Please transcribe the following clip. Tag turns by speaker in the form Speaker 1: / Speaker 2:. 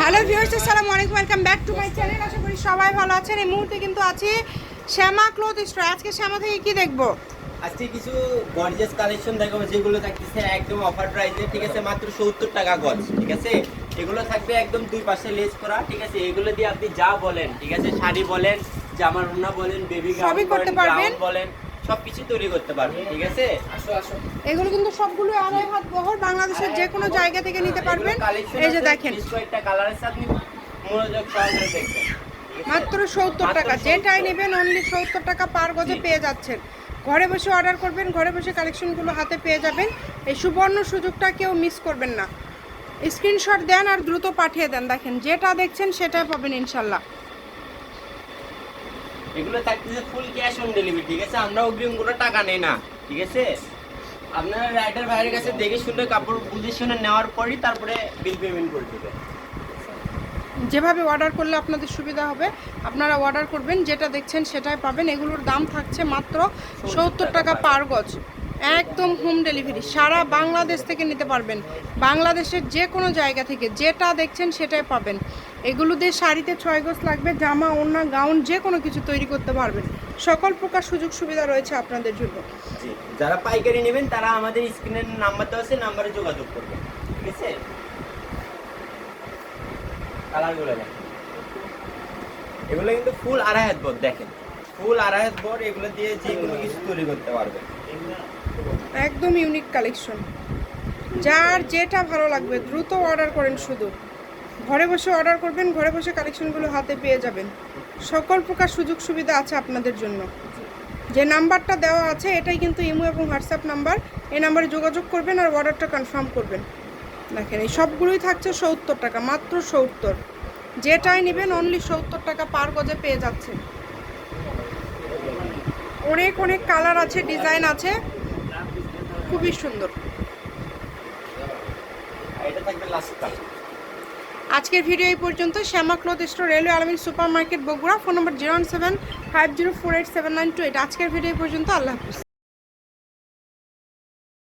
Speaker 1: Hello viewers আসসালামু আলাইকুম welcome back to my channel আশা করি সবাই ভালো আছেন। এই মুহূর্তে কিন্তু আছি শ্যামা ক্লথ স্টোর আজকে শ্যামা থেকে কি দেখব?
Speaker 2: আজকে কিছু গর্জিয়াস কালেকশন দেখাবো যেগুলো থাকতেছে একদম অফার প্রাইসে ঠিক আছে মাত্র সত্তর টাকা গজ ঠিক আছে? এগুলো থাকবে একদম দুই পাশে লেস করা ঠিক আছে? এগুলো দিয়ে আপনি যা বলেন ঠিক আছে? শাড়ি বলেন জামার ওড়না বলেন বেবি
Speaker 1: করতে পারবেন।
Speaker 2: বলেন সবকিছু তৈরি করতে পারবেন ঠিক আছে? আসো আসো।
Speaker 1: এগুলো কিন্তু সবগুলো আড়াই হাত বহর বাংলাদেশের যে কোনো জায়গা থেকে নিতে পারবেন। এই যে দেখেন।
Speaker 2: একটা কালার আছে আপনি মনোযোগ সহকারে দেখবেন।
Speaker 1: মাত্র সত্তর টাকা। যেটাই নেবেন অনলি সত্তর টাকা পার গজে পেয়ে যাচ্ছেন। ঘরে বসে অর্ডার করবেন ঘরে বসে কালেকশনগুলো হাতে পেয়ে যাবেন। এই সুবর্ণ সুযোগটা কেউ মিস করবেন না। স্ক্রিনশট দেন আর দ্রুত পাঠিয়ে দেন। দেখেন যেটা দেখছেন সেটাই পাবেন ইনশাল্লাহ।
Speaker 2: এগুলো থাকতেছে ফুল ক্যাশ অন ডেলিভারি ঠিক আছে? আমরা অগ্রিম কোনো টাকা নেই না ঠিক আছে? আপনারা রাইডার ভাইয়ের কাছে দেখে শুনে কাপড় বুঝে শুনে নেওয়ার পরই তারপরে বিল পেমেন্ট করে দেবে।
Speaker 1: যেভাবে অর্ডার করলে আপনাদের সুবিধা হবে আপনারা অর্ডার করবেন যেটা দেখছেন সেটাই পাবেন। এগুলোর দাম থাকছে মাত্র সত্তর টাকা পার গজ। একদম হোম ডেলিভারি সারা বাংলাদেশ থেকে নিতে পারবেন। বাংলাদেশের যে কোনো জায়গা থেকে যেটা দেখছেন সেটাই পাবেন। এগুলো দিয়ে শাড়িতে ছয় গজ লাগবে জামা ওড়না গাউন যে কোনো কিছু তৈরি করতে পারবেন। সকল প্রকার সুযোগ সুবিধা রয়েছে আপনাদের জন্য।
Speaker 2: যারা পাইকারি নেবেন তারা আমাদের স্ক্রিনের নাম্বার দেওয়া আছে নাম্বারে যোগাযোগ করবেন। ঠিক আছে? কালারগুলো দেখেন। এগুলো কিন্তু ফুল আড়াই হাত বড় দেখেন। ফুল আড়াই হাত বড় এগুলো দিয়ে যে কোনো কিছু তৈরি করতে পারবেন।
Speaker 1: একদম ইউনিক কালেকশন যার যেটা ভালো লাগবে, দ্রুত অর্ডার করেন শুধু। ঘরে বসে অর্ডার করবেন, ঘরে বসে কালেকশনগুলো হাতে পেয়ে যাবেন। সকল প্রকার সুযোগ সুবিধা আছে আপনাদের জন্য। যে নাম্বারটা দেওয়া আছে, এটাই কিন্তু ইমো এবং হোয়াটসঅ্যাপ নাম্বার। এই নাম্বারে যোগাযোগ করবেন আর অর্ডারটা কনফার্ম করবেন। দেখেন, এই সবগুলোই থাকছে সত্তর টাকা, মাত্র সত্তর। যেটাই নেবেন অনলি সত্তর টাকা পার গজে পেয়ে যাচ্ছেন। অনেক অনেক কালার আছে ডিজাইন আছে। খুবই সুন্দর। আজকের ভিডিও এই পর্যন্ত। Shyama cloth store, railway Almin supermarket Bogura. Phone number zero one seven five zero four eight seven nine two eight. আজকের ভিডিও এই পর্যন্ত। আল্লাহ হাফিজ।